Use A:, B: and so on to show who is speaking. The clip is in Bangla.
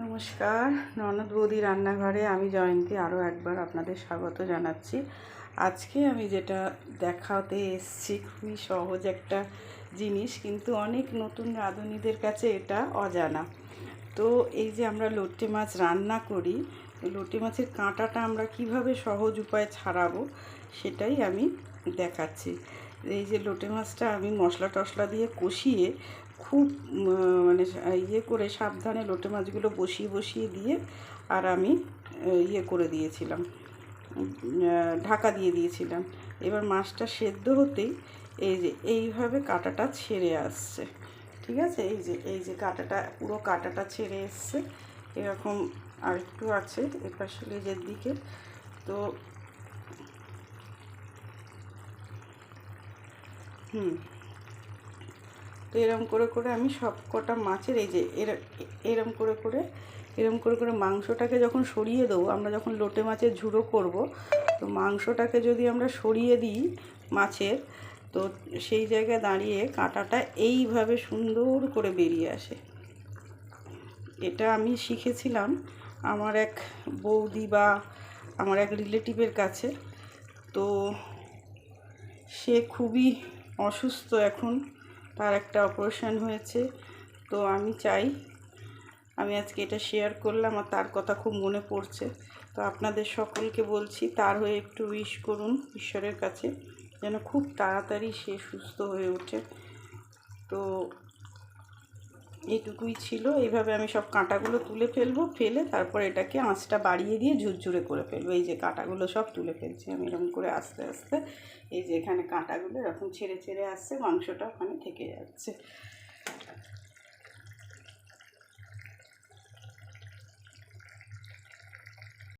A: নমস্কার, ননদ বৌদি রান্নাঘরে আমি জয়ন্তী আরও একবার আপনাদের স্বাগত জানাচ্ছি। আজকে আমি যেটা দেখাতে এসছি খুবই সহজ একটা জিনিস, কিন্তু অনেক নতুন রাঁধুনিদের কাছে এটা অজানা। তো এই যে আমরা লোটে মাছ রান্না করি লোটে মাছের কাঁটাটা আমরা কীভাবে সহজ উপায়ে ছাড়াবো সেটাই আমি দেখাচ্ছি। এই যে লোটে মাছটা আমি মশলা টশলা দিয়ে কষিয়ে খুব মানে ইয়ে করে সাবধানে লোটে মাছগুলো বসিয়ে বসিয়ে দিয়ে আর আমি ইয়ে করে দিয়েছিলাম। ঢাকা দিয়ে দিয়েছিলাম। এবার মাছটা সেদ্ধ হতেই এই যে এইভাবে কাঁটাটা ছেড়ে আসছে। ঠিক আছে? এই যে এই যে কাঁটাটা, পুরো কাঁটাটা ছেড়ে এসছে। এরকম আর একটু আছে এপাশে লেজের দিকে। তো হুম। তো এরম করে করে আমি সব কটা মাছের এই যে এর- এরম করে করে, এরম করে করে মাংসটাকে যখন সরিয়ে দেবো, আমরা যখন লোটে মাছের ঝুড়ো করব, তো মাংসটাকে যদি আমরা সরিয়ে দিই মাছের, তো সেই জায়গায় দাঁড়িয়ে কাঁটাটা এইভাবে সুন্দর করে বেরিয়ে আসে। এটা আমি শিখেছিলাম আমার এক বৌদি বা আমার এক রিলেটিভের কাছে। তো সে খুবই অসুস্থ এখন। তার একটা অপারেশন হয়েছে। তো আমি চাই, আমি আজকে এটা শেয়ার করলাম আর তার কথা খুব মনে পড়ছে। তো আপনাদের সকলকে বলছি, তার হয়ে একটু উইশ করুন ঈশ্বরের কাছে, যেন খুব তাড়াতাড়ি সে সুস্থ হয়ে ওঠে। তো এইটুকুই ছিল। এইভাবে আমি সব কাঁটাগুলো তুলে ফেলব, ফেলে তারপর এটাকে আঁচটা বাড়িয়ে দিয়ে ঝুরঝুরে করে ফেলব। এই যে কাঁটাগুলো সব তুলে ফেলছি আমি এরকম করে আস্তে আস্তে। এই যে এখানে কাঁটাগুলো এরকম ছেড়ে ছেড়ে আসছে, মাংসটা ওখানে থেকে যাচ্ছে।